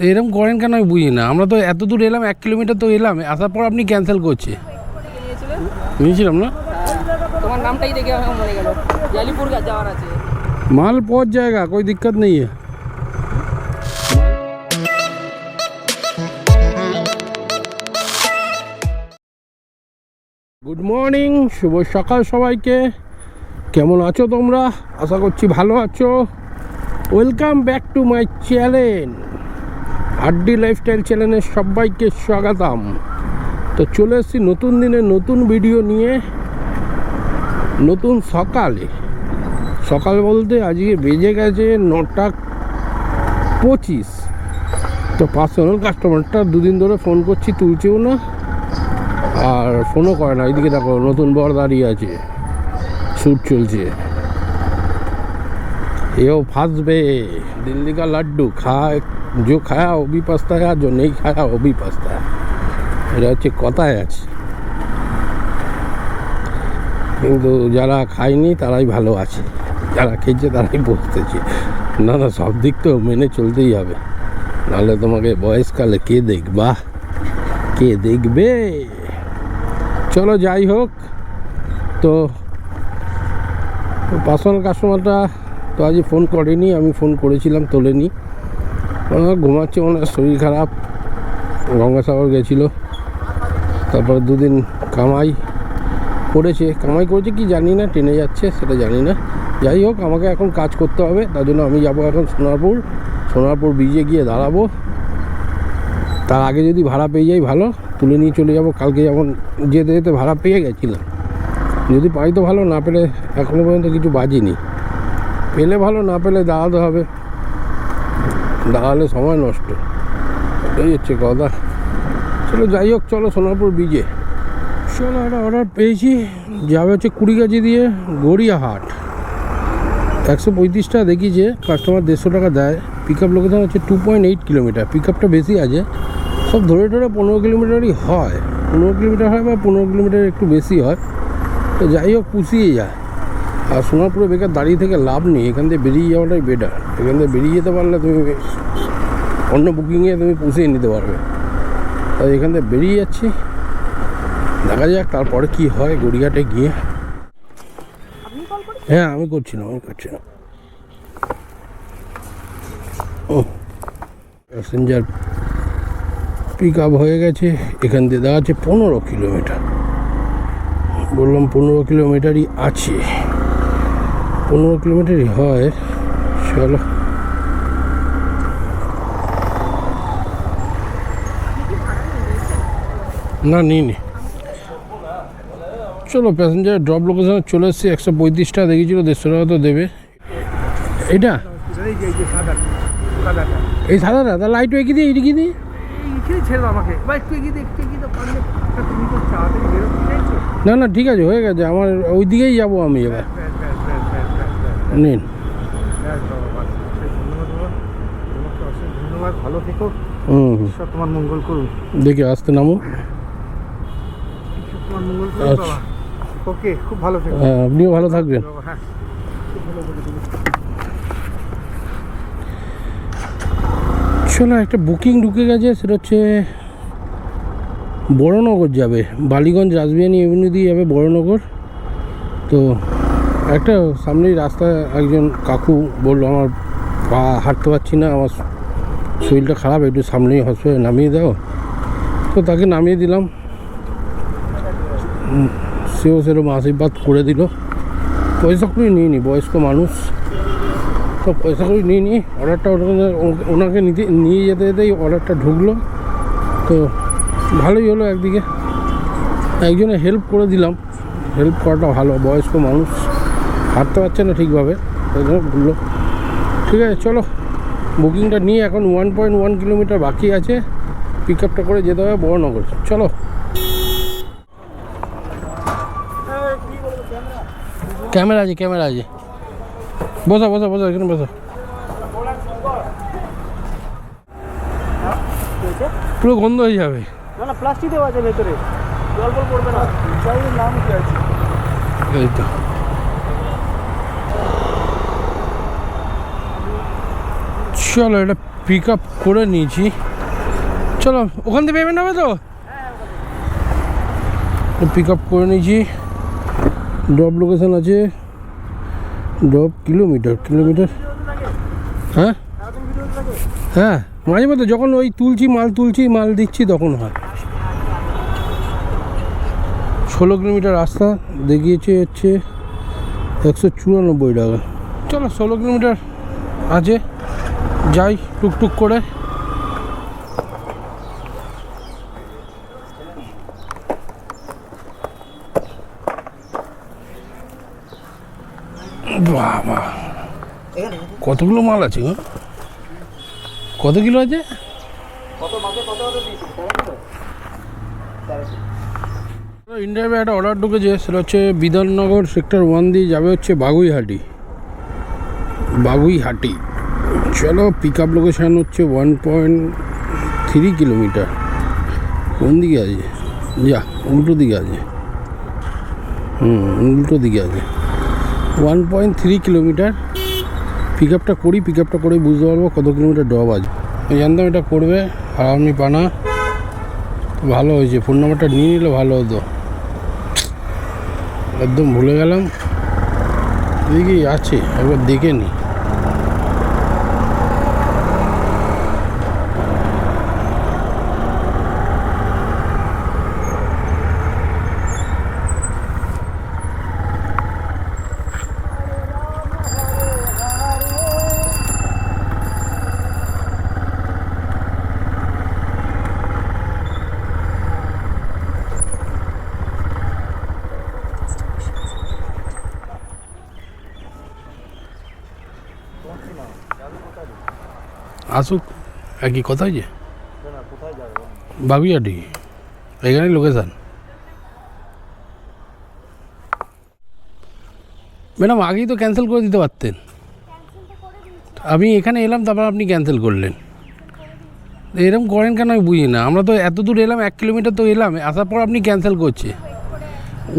এরকম করেন কেন আমি বুঝি না আমরা তো এত দূর এলাম এক কিলোমিটার তো এলাম আসার পর আপনি ক্যান্সেল করছে নিয়েছিলাম না তোমার নামটাই দেখে আমার মনে গেল জালিপুর যাওয়ার আছে माल पहुंच जाएगा कोई दिक्कत नहीं है গুড মর্নিং শুভ সকাল সবাইকে কেমন আছো তোমরা আশা করছি ভালো আছো welcome back to my channel আড্ডি লাইফস্টাইল চ্যানেলের সবাইকে স্বাগতম। তো চলে এসেছি নতুন দিনে নতুন ভিডিও নিয়ে। নতুন সকালে। সকাল বলতে আজকে বেজে গেছে নটা পঁচিশ। তো পার্সোনাল কাস্টমারটা দুদিন ধরে ফোন করছি, তুলছেও না। আর ফোনও করে না। এদিকে দেখো, নতুন বর দাঁড়িয়ে আছে। শ্যুট চলছে। এও ফাঁসবে। দিল্লি কা লাড্ডু খায়। जो খায়া ও भी पछता है जो नहीं খায়া ও भी पछता है এটা হচ্ছে কথায় আছে কিন্তু যারা খায়নি তারাই ভালো আছে যারা খেয়েছে তারাই বসতেছে না না সব দিক তো মেনে চলতেই হবে নাহলে তোমাকে বয়সকালে কে দেখবা কে দেখবে চলো যাই হোক তো পার্সোনাল কাস্টমারটা তো আজ ফোন করেনি আমি ফোন করেছিলাম তোলেনি ওরা ঘুমাচ্ছে ওনার শরীর খারাপ, গঙ্গাসাগর গেছিল, তারপর দুদিন কামাই করেছে। কামাই করেছে কি জানি না, ট্রেনে যাচ্ছে সেটা জানি না। যাই হোক, আমাকে এখন কাজ করতে হবে, তার জন্য আমি যাব এখন সোনারপুর। সোনারপুর ব্রিজে গিয়ে দাঁড়াবো। তার আগে যদি ভাড়া পেয়ে যাই ভালো, তুলে নিয়ে চলে যাব। কালকে যেমন যেতে যেতে ভাড়া পেয়ে গেছিলাম। যদি পাই তো ভালো, না পেলে এখনও পর্যন্ত কিছু বাজিনি। পেলে ভালো, না পেলে দাঁড়াতে হবে। দাঁড়ালে সময় নষ্ট। এই হচ্ছে কথা। চলো যাই হোক, চলো সোনারপুর বিজে চলো একটা অর্ডার পেয়েছি। যাবে হচ্ছে কুড়িগাছি দিয়ে গড়িয়াহাট একশো পঁয়ত্রিশ টাকা যে কাস্টমার দেড়শো টাকা দেয়। পিক আপ লোকেশন হচ্ছে two point eight kilometre pick আপটা বেশি আছে। সব ধরে ধরে পনেরো কিলোমিটারই হয়। পনেরো কিলোমিটার হয় বা পনেরো কিলোমিটার একটু বেশি হয়। তো যাই হোক, পুষিয়ে যায়। আর সোনারপুরে বেকার দাঁড়িয়ে থেকে লাভ নেই এখান থেকে বেরিয়ে যাওয়াটাই বেটার এখান থেকে বেরিয়ে যেতে পারলে তুমি অন্য বুকিংয়ে তুমি পুষিয়ে নিতে পারবে। তাই এখান থেকে বেরিয়ে যাচ্ছি। দেখা যাক তারপরে কি হয় গড়িয়াটে গিয়ে। হ্যাঁ আমি করছিলাম আমি করছিলাম ও প্যাসেঞ্জার পিক আপ হয়ে গেছে এখান থেকে দেখা যাচ্ছে পনেরো কিলোমিটার। বললাম পনেরো কিলোমিটারই আছে। পনেরো কিলোমিটারই হয় চলো। না নিই নি। চলো প্যাসেঞ্জার ড্রপ লোকেশনে চলে এসেছি একশো পঁয়ত্রিশ টাকা দেখিয়েছিল দেড়শো টাকা তো দেবে। এটা এই সাদাটা? তা লাইট এগিয়ে দিয়ে এইদিকে দিয়ে? ছেড়ে দাও আমাকে বা একটু এগিয়ে দে, একটু এগিয়ে দাও, পারলে একটা তুমি তো তাড়াতাড়ি বেরোতে চাইছো। না না ঠিক আছে হয়ে গেছে আমার ওই দিকেই যাব আমি এবার ব্যাস, ব্যাস, ব্যাস, ব্যাস, ব্যাস, ব্যাস, নিন হুম তোমার মঙ্গল করুন দেখে, আসতে নামো। করুন আচ্ছা। খুব ভালো হ্যাঁ আপনিও ভালো থাকবেন। হ্যাঁ চলো একটা বুকিং ঢুকে গেছে, সেটা হচ্ছে বড়নগর যাবে। বালিগঞ্জ রাসবিহানি এভিনিউ দিয়ে যাবে বড়নগর। তো একটা সামনেই রাস্তায় একজন কাকু বলল, আমার পা হাঁটতে পারছি না, আমার শরীরটা খারাপ, একটু সামনেই হসপিটালে নামিয়ে দাও। তো তাকে নামিয়ে দিলাম। সেও সেরকম আশীর্বাদ করে দিল। পয়সা করে নিয়ে নি, বয়স্ক মানুষ। তো পয়সা করে নিয়ে নিয়ে অর্ডারটা ওনাকে নিতে, নিয়ে যেতে যেতেই অর্ডারটা ঢুকলো। তো ভালোই হলো একদিকে। একজনে হেল্প করে দিলাম। হেল্প করাটা ভালো, বয়স্ক মানুষ। হাঁটতে পারছে না ঠিকভাবে। বলল ঠিক আছে চলো। বুকিংটা নিয়ে এখন ওয়ান পয়েন্ট ওয়ান কিলোমিটার বাকি আছে। পিক আপটা করে যেতে হবে বড়নগর। চলো। ক্যামেরা আছে ক্যামেরা আছে। বসো বসো বসো এখানে বসো। পুরো গন্ধ হয়ে যাবে। না না প্লাস্টিক দেওয়া আছে ভেতরে। জল পড়বে না। নাম কি আছে? এই তো। চলো এটা পিক আপ করে নিয়েছি। চলো, ওখান থেকে পেমেন্ট হবে তো? পিক আপ করে নিয়েছি। ড্রপ লোকেশান আছে। ড্রপ কিলোমিটার কিলোমিটার হ্যাঁ? হ্যাঁ মাঝে মধ্যে যখন ওই তুলছি মাল তুলছি, মাল দিচ্ছি, তখন হয়। ষোলো কিলোমিটার রাস্তা, দেখিয়েছে হচ্ছে একশো চুরানব্বই টাকা। চলো, ষোলো কিলোমিটার আছে। যাই, টুকটুক করে। বাবা। কতগুলো মাল আছে গো কত কিলো আছে? ইন্ডিয়াবে একটা অর্ডার ঢুকেছে, সেটা হচ্ছে বিধাননগর সেক্টর ওয়ান দিয়ে যাবে হচ্ছে বাগুইহাটি। বাগুইহাটি। চলো পিক আপ লোকেশান হচ্ছে ওয়ান পয়েন্ট থ্রি কিলোমিটার কোন দিকে আছে? যা, উল্টো দিকে আছে। হুম, উল্টো দিকে আছে। One point three kilometre pick আপটা করি পিক আপটা করে বুঝতে পারব কত কিলোমিটার ড্রপ আছে। জানতাম এটা করবে আর আমি পানা। ভালো হয়েছে ফোন নাম্বারটা নিয়ে নিলে ভালো হতো। একদম ভুলে গেলাম। দেখি, আছে, একবার দেখে নি। আসুক, একই কথা যে। বাগুইয়াটি এখানে লোকেশান ম্যাডাম, আগেই তো ক্যান্সেল করে দিতে পারতেন। আমি এখানে এলাম, তারপর আপনি ক্যান্সেল করলেন। এরকম করেন কেন আমি বুঝি না আমরা তো এত দূর এলাম, এক কিলোমিটার তো এলাম, আসার পর আপনি ক্যান্সেল করছে।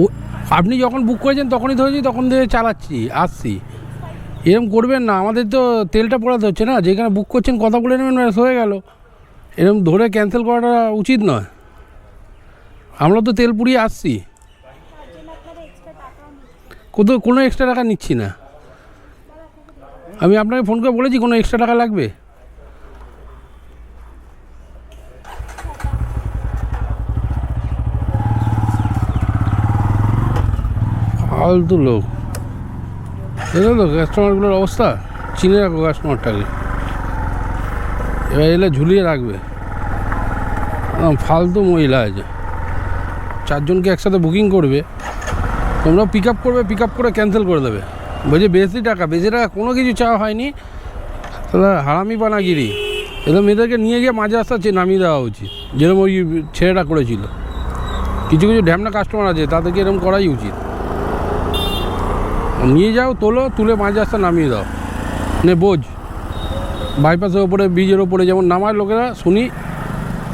ও, আপনি যখন বুক করেছেন, তখনই ধরেছি, তখন থেকে চালাচ্ছি, আসছি। এরকম করবেন না, আমাদের তো তেলটা পড়াতে হচ্ছে না, যেখানে বুক করছেন কথা বলে নেবেন, ব্যাস, হয়ে গেল। এরকম ধরে ক্যান্সেল করাটা উচিত নয়। আমরা তো তেল পুড়িয়ে আসছি। কোথাও কোনো এক্সট্রা টাকা নিচ্ছি না। আমি আপনাকে ফোন করে বলেছি, কোনো এক্সট্রা টাকা লাগবে? ফালতু লোক। দেখো তো কাস্টমারগুলোর অবস্থা। চিনে রাখো কাস্টমারটাকে এবার এলে ঝুলিয়ে রাখবে। ফালতু মহিলা আছে চারজনকে একসাথে বুকিং করবে। তোমরা পিক আপ করবে পিক আপ করে ক্যান্সেল করে দেবে। বলছে বেশি টাকা বেশি টাকা কোনো কিছু চাওয়া হয়নি। তাহলে হারামি পানাগিরি। এদের মেয়েদেরকে নিয়ে গিয়ে মাঝে রাস্তা নামিয়ে দেওয়া উচিত। যেরকম ওই ছেলেটা করেছিল। কিছু কিছু ঢ্যামনা কাস্টমার আছে, তাদেরকে এরকম করাই উচিত। নিয়ে যাও তোলো তুলে মাঝ রাস্তা নামিয়ে দাও। নে বোঝ। বাইপাসের ওপরে ব্রিজের ওপরে যেমন নামায় লোকেরা শুনি।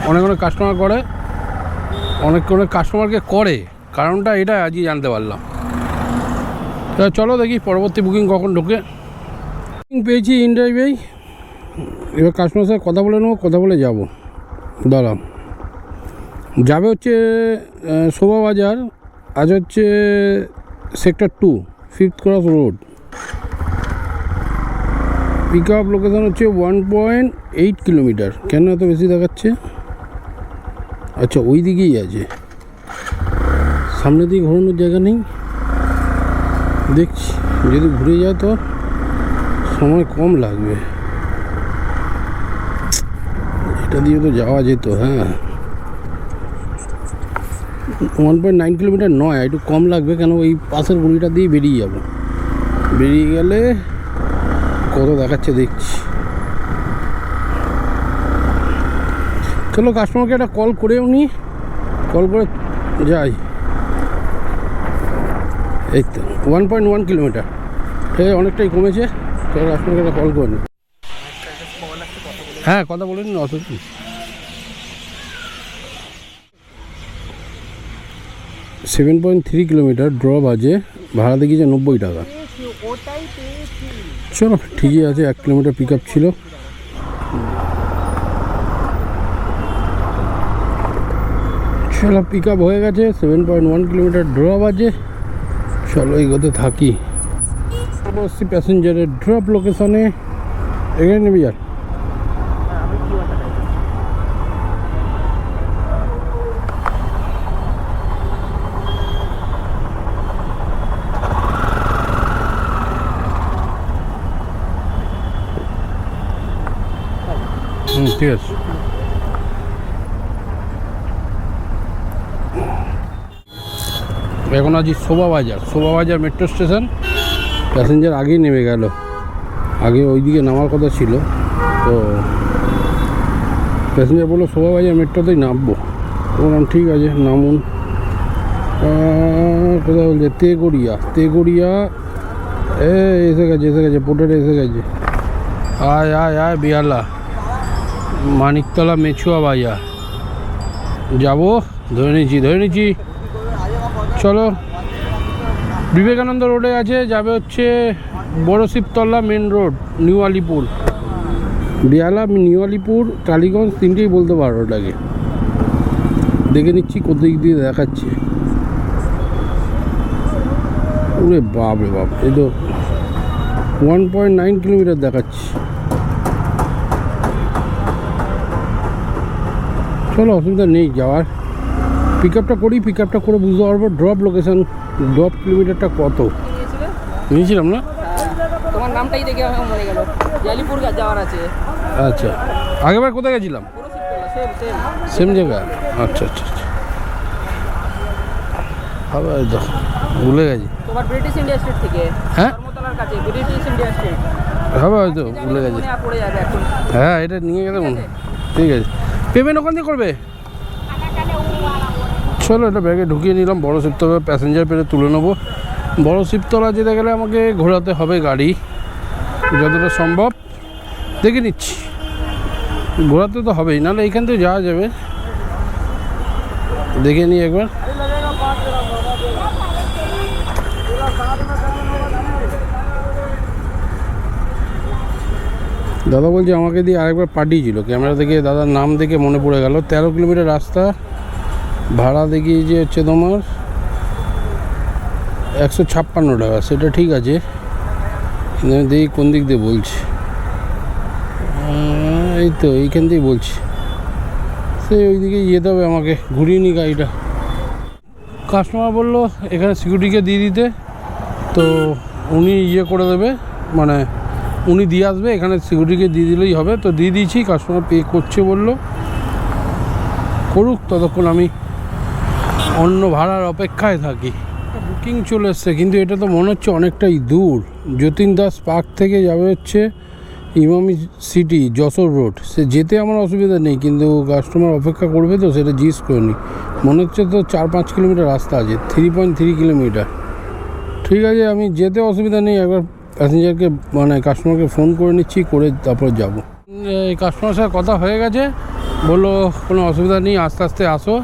অনেক অনেক কাস্টমার করে অনেক অনেক কাস্টমারকে করে। কারণটা এটা আজই জানতে পারলাম। তা চলো দেখি পরবর্তী বুকিং কখন ঢোকে। পেয়েছি ইনড্রাইভেই এবার কাস্টমার সাথে কথা বলে নেব কথা বলে যাব। দাঁড়াম যাবে হচ্ছে আহ, শোভা বাজার আজ হচ্ছে sector two fifth cross road pick up location হচ্ছে ওয়ান পয়েন্ট এইট কিলোমিটার কেন এত বেশি দেখাচ্ছে? আচ্ছা ওই দিকেই আছে। সামনের দিকে ঘোরানোর জায়গা নেই? দেখছি। যদি ঘুরে যায় তো সময় কম লাগবে। এটা দিয়ে তো যাওয়া যেত হ্যাঁ। ওয়ান পয়েন্ট নাইন কিলোমিটার নয়, একটু কম লাগবে কেন ওই পাশের গলিটা দিয়ে বেরিয়ে যাব। বেরিয়ে গেলে কত দেখাচ্ছে দেখছি। চলো কাস্টমারকে একটা কল করেও নি। কল করে যাই। এই তো ওয়ান পয়েন্ট ওয়ান কিলোমিটার ঠিক অনেকটাই কমেছে। চলো কাস্টমারকে একটা কল করে নি। হ্যাঁ কথা বলে নিন অসুবিধা seven point three kilometre drop আছে, ভাড়া দেখিয়েছে নব্বই টাকা। চলো, ঠিকই আছে, এক কিলোমিটার পিক আপ ছিল। চলো পিক আপ হয়ে গেছে, seven point one kilometre drop আছে। চলো, এগোতে থাকি। প্যাসেঞ্জারের ড্রপ লোকেশনে এগিয়ে নেবে যার এখন আছি শোভা বাজার শোভা বাজার মেট্রো স্টেশন প্যাসেঞ্জার আগেই নেমে গেল। আগে ওইদিকে নামার কথা ছিল, তো প্যাসেঞ্জার বলল শোভা বাজার মেট্রোতেই নামবো বললাম, ঠিক আছে, নামুন। কোথায় বলছে, তেগড়িয়া তেগড়িয়া, এ, এসে গেছে এসে গেছে পোটের এসে গেছে। আয় আয় আয়, বিয়ালা, মানিকতলা মেছুয়া বাজার। যাব, ধরে নিচ্ছি ধরে নিচ্ছি। চলো। বিবেকানন্দ রোডে আছে, যাবে হচ্ছে বড় Shibtala main road, new Alipore. Behala new Alipore Tollygunge তিনটেই বলতে পারো ওটাকে। দেখে নিচ্ছি কোন দিক দিয়ে দেখাচ্ছে। ওরে বাপ রে বাপ, এই তো ওয়ান পয়েন্ট নাইন কিলোমিটার দেখাচ্ছে। চলো, অসুবিধা নেই, যাওয়ার। পিক আপটা করি পিক আপটা করে বুঝতে পারব ড্রপ লোকেশন ড্রপ কিলোমিটারটা কত। নিয়েছিলাম না? হ্যাঁ, তোমার নামটাই দেখে মনে গেল। গা- যাওয়ার আছে। আচ্ছা। আগেবার কোথায় গেছিলাম? সেম জায়গা? আচ্ছা আচ্ছা আচ্ছা। হবে ভুলে গেছি। তোমার ব্রিটিশ ইন্ডিয়া স্টেট থেকে। হ্যাঁ? কাছে ব্রিটিশ ইন্ডিয়া স্টেট হবে হয়তো ভুলে গেছি। হ্যাঁ এটা নিয়ে গেলে ঠিক আছে। পেমেন্ট ওখান থেকে করবে? চলো এটা ব্যাগে ঢুকিয়ে নিলাম। বড় শিবতলা প্যাসেঞ্জার পেরে তুলে নেব। বড় শিবতলা যেতে গেলে আমাকে ঘোরাতে হবে গাড়ি। যতটা সম্ভব, দেখে নিচ্ছি। ঘোরাতে তো হবেই, নাহলে এইখান থেকে যাওয়া যাবে। দেখে নিই একবার। দাদা বলছে, আমাকে দিয়ে আরেকবার পাঠিয়েছিল। ক্যামেরা দেখে দাদার নাম দেখে মনে পড়ে গেল। তেরো কিলোমিটার রাস্তা। ভাড়া দেখিয়েছে হচ্ছে তোমার একশো ছাপ্পান্ন টাকা, সেটা ঠিক আছে। কিন্তু আমি দেখি কোন দিক দিয়ে বলছি। এই তো এইখান থেকেই বলছি। সে ওই দিকেই যেতে হবে আমাকে, ঘুরিয়ে নি গাড়িটা। কাস্টমার বলল, এখানে সিকিউরিটিকে দিয়ে দিতে। তো উনি ইয়ে করে দেবে মানে উনি দিয়ে আসবে, এখানে সিকিউরিটিকে দিয়ে দিলেই হবে। তো দিয়ে দিয়েছি, কাস্টমার পে করছে বলল। করুক, ততক্ষণ আমি অন্য ভাড়ার অপেক্ষায় থাকি। বুকিং চলে এসছে, কিন্তু এটা তো মনে হচ্ছে অনেকটাই দূর। যতীন দাস পার্ক থেকে যাবে হচ্ছে ইমামি সিটি, যশোর রোড। সে যেতে আমার অসুবিধা নেই, কিন্তু কাস্টমার অপেক্ষা করবে তো, সেটা জিজ্ঞেস করে নি। মনে হচ্ছে তো চার পাঁচ কিলোমিটার রাস্তা আছে থ্রি পয়েন্ট থ্রি কিলোমিটার। ঠিক আছে, আমি যেতে অসুবিধা নেই, একবার প্যাসেঞ্জারকে মানে কাস্টমারকে ফোন করে নিচ্ছি, করে তারপর যাব। কাস্টমার সাথে কথা হয়ে গেছে, বলল কোনো অসুবিধা নেই, আস্তে আস্তে আসো।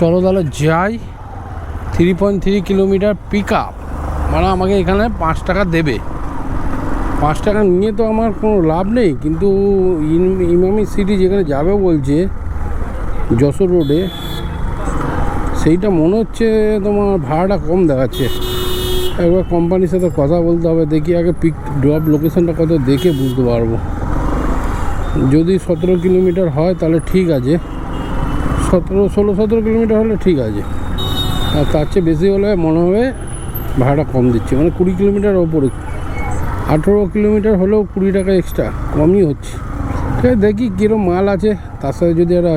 চলো তাহলে যাই three point three kilometre pick up মানে আমাকে এখানে পাঁচ টাকা দেবে। পাঁচ টাকা নিয়ে তো আমার কোনো লাভ নেই, কিন্তু ইম- ইমামি সিটি যেখানে যাবে বলছে, যশোর রোডে সেইটা মনে হচ্ছে তোমার ভাড়াটা কম দেখাচ্ছে। একবার কোম্পানির সাথে কথা বলতে হবে, দেখি আগে পিক ড্রপ লোকেশনটা কত দেখে বুঝতে পারব। যদি সতেরো কিলোমিটার হয়, তাহলে ঠিক আছে। সতেরো ষোলো সতেরো কিলোমিটার হলে ঠিক আছে। আর তার চেয়ে বেশি হলে মনে হবে ভাড়াটা কম দিচ্ছে। মানে কুড়ি কিলোমিটার ওপরে। আঠেরো কিলোমিটার হলেও কুড়ি টাকা এক্সট্রা কমই হচ্ছে। ঠিক আছে দেখি কীরকম মাল আছে। তার সাথে যদি একটা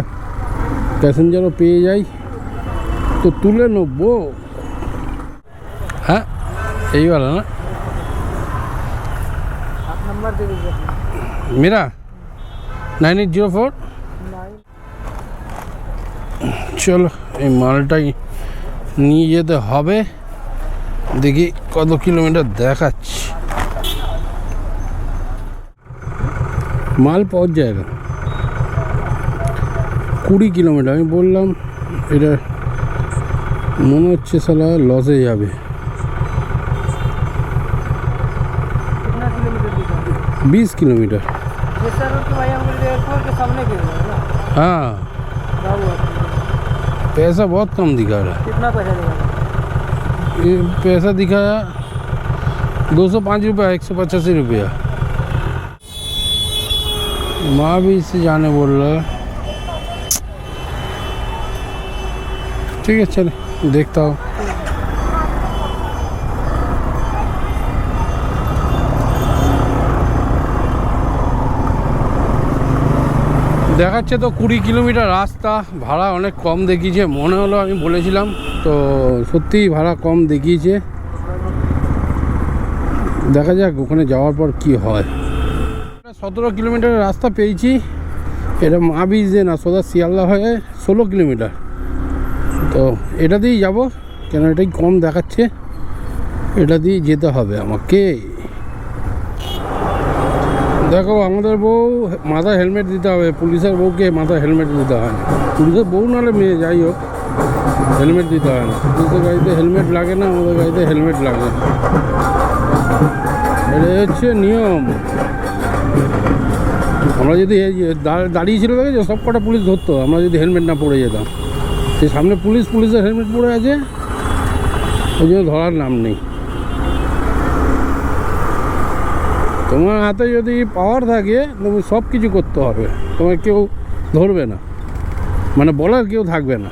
প্যাসেঞ্জারও পেয়ে যাই তো তুলে নেব। হ্যাঁ এইবার না। मेरा নাইন এইট জিরো ফোর চলো এই মালটাই নিয়ে যেতে হবে দেখি কত কিলোমিটার দেখাচ্ছি মাল পাওয়ার জায়গা কুড়ি কিলোমিটার আমি বললাম এটা মনে হচ্ছে সালা লসে যাবে कितना किलोमीटर दिखा বিশ কিলোমিটার जैसा रोड के भाई हमको एयरपोर्ट के सामने गिर रहा है ना হ্যাঁ बाबू पैसा बहुत कम दिखा रहा है। कितना पैसा देगा ये पैसा दिखाया दो सौ पाँच रुपया एक सौ पचासी रुपया। माँ भी इससे जाने बोल रहा है। ठीक है चले देखता हूँ। দেখাচ্ছে তো কুড়ি কিলোমিটার রাস্তা, ভাড়া অনেক কম দেখিয়েছে, মনে হলো আমি বলেছিলাম, তো সত্যিই ভাড়া কম দেখিয়েছে। দেখা যাক ওখানে যাওয়ার পর কি হয়। সতেরো কিলোমিটার রাস্তা পেয়েছি, এটা মা বীজ দিয়ে না, সোজা শিয়ালদা হয়ে ষোলো কিলোমিটার। তো এটা দিয়েই যাব, কেন এটাই কম দেখাচ্ছে, এটা দিয়েই যেতে হবে আমাকে। দেখো, আমাদের বউ মাথায় হেলমেট দিতে হবে, পুলিশের বউকে মাথায় হেলমেট দিতে হয় না। পুলিশের বউ নাহলে মেয়ে, যাই হোক হেলমেট দিতে হয় না। পুলিশের গাড়িতে হেলমেট লাগে না, আমাদের গাড়িতে হেলমেট লাগে এটা হচ্ছে নিয়ম। আমরা যদি দাঁড়িয়ে ছিল দেখেছ? সব কটা পুলিশ ধরতো। আমরা যদি হেলমেট না পরে যেতাম। যে সামনে পুলিশ, পুলিশের হেলমেট পরে আছে, ওই জন্য ধরার নাম নেই। তোমার হাতে যদি পাওয়ার থাকে তুমি সব কিছু করতে হবে। তোমার কেউ ধরবে না। মানে বলার কেউ থাকবে না।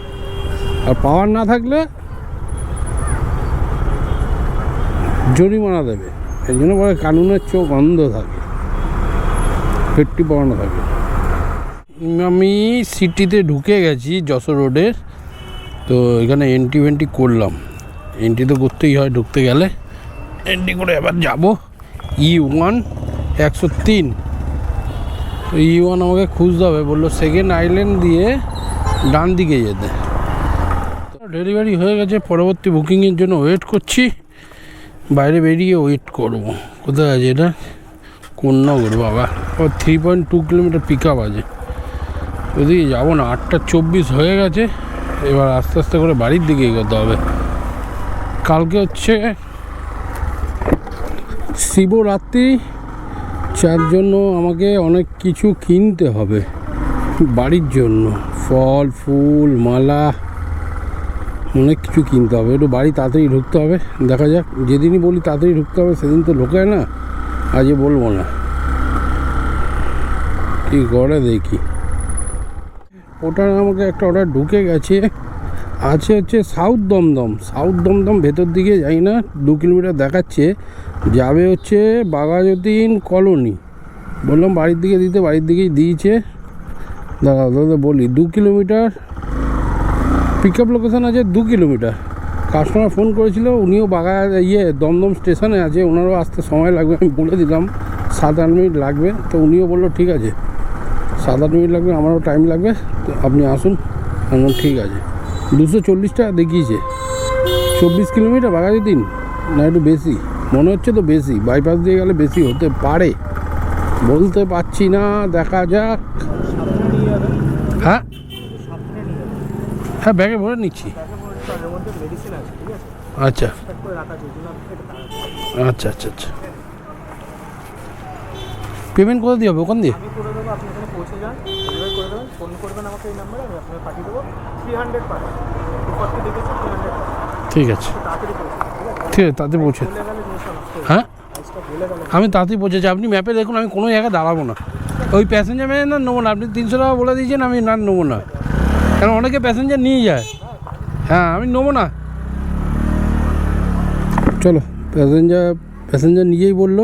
আর পাওয়ার না থাকলে জরিমানা দেবে। এই জন্য বলে কানুনের চোখ অন্ধ থাকে। ফিফটি পাওয়ানো থাকে। আমি সিটিতে ঢুকে গেছি যশোর রোডের তো এখানে এন্ট্রি ভেন্ট্রি করলাম। এন্ট্রি তো করতেই হয় ঢুকতে গেলে। এন্ট্রি করে এবার যাব। ই ওয়ান একশো তিন। ই ওয়ান আমাকে খুঁজতে হবে, বলল সেকেন্ড আইল্যান্ড দিয়ে ডান দিকে যেতে। ডেলিভারি হয়ে গেছে, পরবর্তী বুকিংয়ের জন্য ওয়েট করছি। বাইরে বেরিয়ে ওয়েট করব। কোথায় আছে এটা? কোন্নগর, বাবা। ও three point two kilometre pick up আছে। ওদিকে যাব না, আটটা চব্বিশ হয়ে গেছে। এবার আস্তে আস্তে করে বাড়ির দিকে এগোতে হবে। কালকে হচ্ছে শিবরাত্রি, যার জন্য আমাকে অনেক কিছু কিনতে হবে। বাড়ির জন্য, ফল, ফুল, মালা, অনেক কিছু কিনতে হবে। একটু বাড়ি তাড়াতাড়ি ঢুকতে হবে, দেখা যাক। যেদিনই বলি তাড়াতাড়ি ঢুকতে হবে, সেদিন তো ঢোকায় না আজকে বলব না। কি করে দেখি। ওটা আমাকে একটা অর্ডার ঢুকে গেছে। আছে হচ্ছে সাউথ দমদম। সাউথ দমদম ভেতর দিকে যাই না, দু কিলোমিটার দেখাচ্ছে, যাবে হচ্ছে বাঘাযতীন কলোনি। বললাম বাড়ির দিকে দিতে, বাড়ির দিকেই দিয়েছে। দাদা দাদা বলি, দু কিলোমিটার পিক আপ লোকেশান আছে দু কিলোমিটার। কাস্টমার ফোন করেছিল, উনিও বাগা ইয়ে দমদম স্টেশনে আছে, ওনারও আসতে সময় লাগবে, আমি বলে দিলাম, সাত আট মিনিট লাগবে। তো উনিও বলল, ঠিক আছে, সাত আট মিনিট লাগবে, আমারও টাইম লাগবে, তো আপনি আসুন। ঠিক আছে। দুশো চল্লিশ টাকা দেখিয়েছে। চব্বিশ কিলোমিটার বাগাজি দিন, না একটু বেশি। মনে হচ্ছে তো বেশি বাইপাস দিয়ে গেলে বেশি হতে পারে। বলতে পারছি না, দেখা যাক। হ্যাঁ? হ্যাঁ ব্যাগে ভরে নিচ্ছি। আচ্ছা। আচ্ছা আচ্ছা আচ্ছা। পেমেন্ট কোথা দিয়ে হবে? ওখান দিয়ে? ফোন করবেন আমাকে এই নাম্বারে আমি আপনাকে পাঠিয়ে দেবো। থ্রি হান্ড্রেড পাঠান। উপরতে দেখেছি থ্রি হান্ড্রেড ঠিক আছে। ঠিক আছে? তাতে পৌঁছে হয়ে? আমি তাড়াতাড়ি পৌঁছেছি আপনি ম্যাপে দেখুন আমি কোনো জায়গায় দাঁড়াবো না। ওই প্যাসেঞ্জার মেয়ে না নেব না। আপনি তিনশো টাকা বলে দিয়েছেন আমি না নেব না। কারণ অনেকে প্যাসেঞ্জার নিয়ে যায়। হ্যাঁ আমি নেব না। চলো প্যাসেঞ্জার প্যাসেঞ্জার নিজেই বলল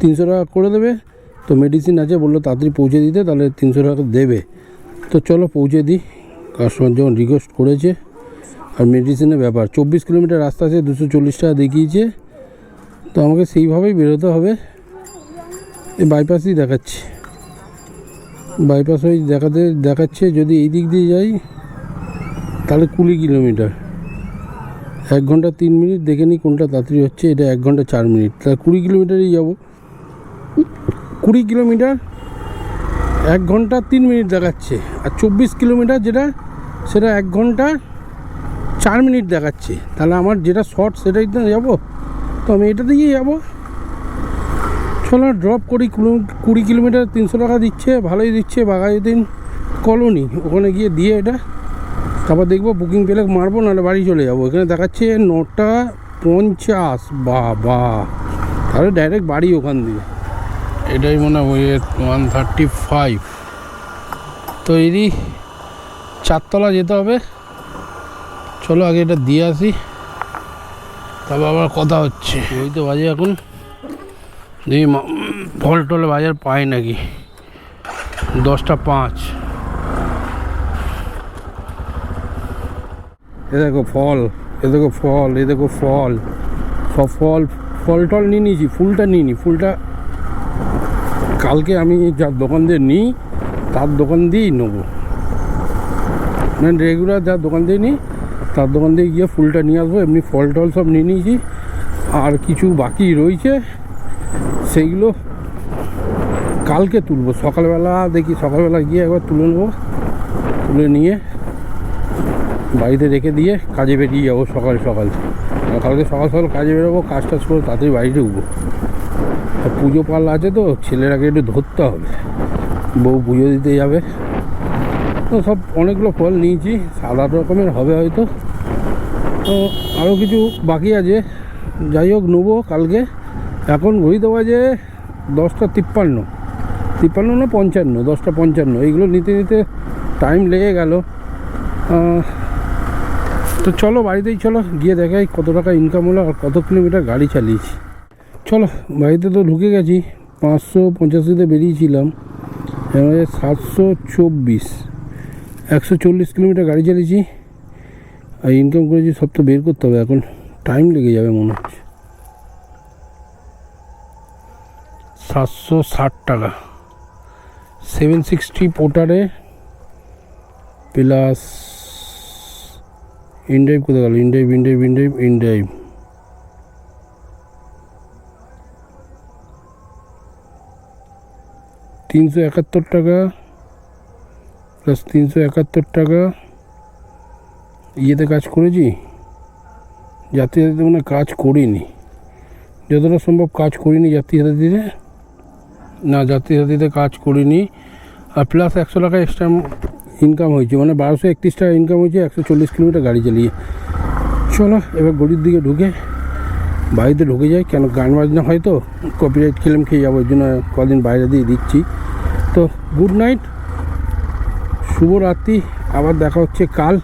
তিনশো টাকা করে দেবে। তো মেডিসিন আছে বলল তাড়াতাড়ি পৌঁছে দিতে তাহলে তিনশো টাকা দেবে। তো চলো পৌঁছে দিই। কাস্টমার যখন রিকোয়েস্ট করেছে, আর মেডিসিনের ব্যাপার, চব্বিশ কিলোমিটার রাস্তা আছে, দুশো চল্লিশ টাকা দেখিয়েছে। তো আমাকে সেইভাবেই বেরোতে হবে। এই বাইপাসই দেখাচ্ছে। বাইপাস হয়ে দেখাতে, দেখাচ্ছে যদি এই দিক দিয়ে যাই, তাহলে কুড়ি কিলোমিটার। এক ঘণ্টা তিন মিনিট, দেখে নিই কোনটা তাড়াতাড়ি হচ্ছে, এটা এক ঘণ্টা চার মিনিট। তাহলে কুড়ি কিলোমিটারই যাব। কুড়ি কিলোমিটার এক ঘণ্টা তিন মিনিট দেখাচ্ছে। আর চব্বিশ কিলোমিটার যেটা, সেটা এক ঘণ্টা চার মিনিট দেখাচ্ছে। তাহলে আমার যেটা শর্ট সেটাই তো যাব? তো আমি এটা দিয়েই যাব। চলো ড্রপ করি কুড়ি কিলোমিটার তিনশো টাকা দিচ্ছে, ভালোই দিচ্ছে, বাঘাযতীন কলোনি ওখানে গিয়ে দিয়ে এটা, তারপর দেখব বুকিং পেলে মারবো, নাহলে বাড়ি চলে যাব। এখানে দেখাচ্ছে নটা পঞ্চাশ বা বা তাহলে ডাইরেক্ট বাড়ি ওখান দিয়ে। এটাই মনে হয় ওয়ান থার্টি ফাইভ তো এরই চারতলা যেতে হবে। চলো আগে এটা দিয়ে আসি। তারপর আবার কথা হচ্ছে। ওই তো বাজে এখন। দেখি ফল টলে বাজার পাই নাকি? দশটা পাঁচ। এ দেখো ফল, এ দেখো ফল, এ দেখো ফল। ফল ফল টল নিয়ে নিয়েছি, ফুলটা নিয়ে নি, ফুলটা কালকে আমি যার দোকান দিয়ে নিই, তার দোকান দিয়েই নেব। মানে রেগুলার যার দোকান দিয়ে নিই, তার দোকান দিয়ে গিয়ে ফুলটা নিয়ে আসব, এমনি ফল টল সব নিয়ে নিয়েছি। আর কিছু বাকি রয়েছে, সেইগুলো কালকে তুলবো। সকালবেলা দেখি, সকালবেলা গিয়ে একবার তুলে নেব। তুলে নিয়ে বাড়িতে রেখে দিয়ে কাজে বেরিয়ে যাব সকাল সকাল। কালকে সকাল সকাল কাজে বেরোবো, কাজ টাজ করে তাড়াতাড়ি বাড়ি ঢুকবো পুজো পাল আছে তো, ছেলেরাকে একটু ধরতে হবে। বউ পুজো দিতে যাবে। তো সব অনেকগুলো ফল নিয়েছি আট রকমের হবে হয়তো। তো আরও কিছু বাকি আছে। যাই হোক, নেব কালকে। এখন ঘড়িতে বাজে দশটা তিপ্পান্ন। তিপ্পান্ন না পঞ্চান্ন, দশটা পঞ্চান্ন। এইগুলো নিতে নিতে টাইম লেগে গেল। তো চলো, বাড়িতেই চলো। গিয়ে দেখাই কত টাকা ইনকাম হলো আর কত কিলোমিটার গাড়ি চালিয়েছি। চলো, বাড়িতে তো ঢুকে গেছি। পাঁচশো পঁচাশিতে বেরিয়েছিলাম। সাতশো চব্বিশ। একশো চল্লিশ কিলোমিটার গাড়ি চালিয়েছি। আর ইনকাম করেছি, সব তো বের করতে হবে। এখন টাইম লেগে যাবে মনে হচ্ছে। সাতশো ষাট টাকা। সেভেন সিক্সটি পোটারে প্লাস ইনড্রাইভ কোথায় গেল? ইনড্রাইভ ইনড্রাইভ ইনড্রাইভ ইনড্রাইভ তিনশো একাত্তর টাকা প্লাস তিনশো একাত্তর টাকা। ইয়েতে কাজ করেছি? যাত্রী সাথীতে মানে কাজ করিনি। যতটা সম্ভব কাজ করিনি যাত্রী সাথীতে না যাত্রী সাথীতে কাজ করিনি। আর প্লাস একশো টাকা এক্সট্রা ইনকাম হয়েছে। মানে বারোশো একত্রিশ টাকা ইনকাম হয়েছে, একশো চল্লিশ কিলোমিটার গাড়ি চালিয়ে। চলো, এবার গড়ির দিকে ঢুকে বাড়িতে ঢুকে যায়, কেন গান বাজনা হয়তো কপিরাইট ক্লেম খেয়ে যাব, ওই জন্য কদিন বাইরে দিয়ে দিচ্ছি। তো গুড নাইট শুভরাত্রি, আবার দেখা হচ্ছে কাল।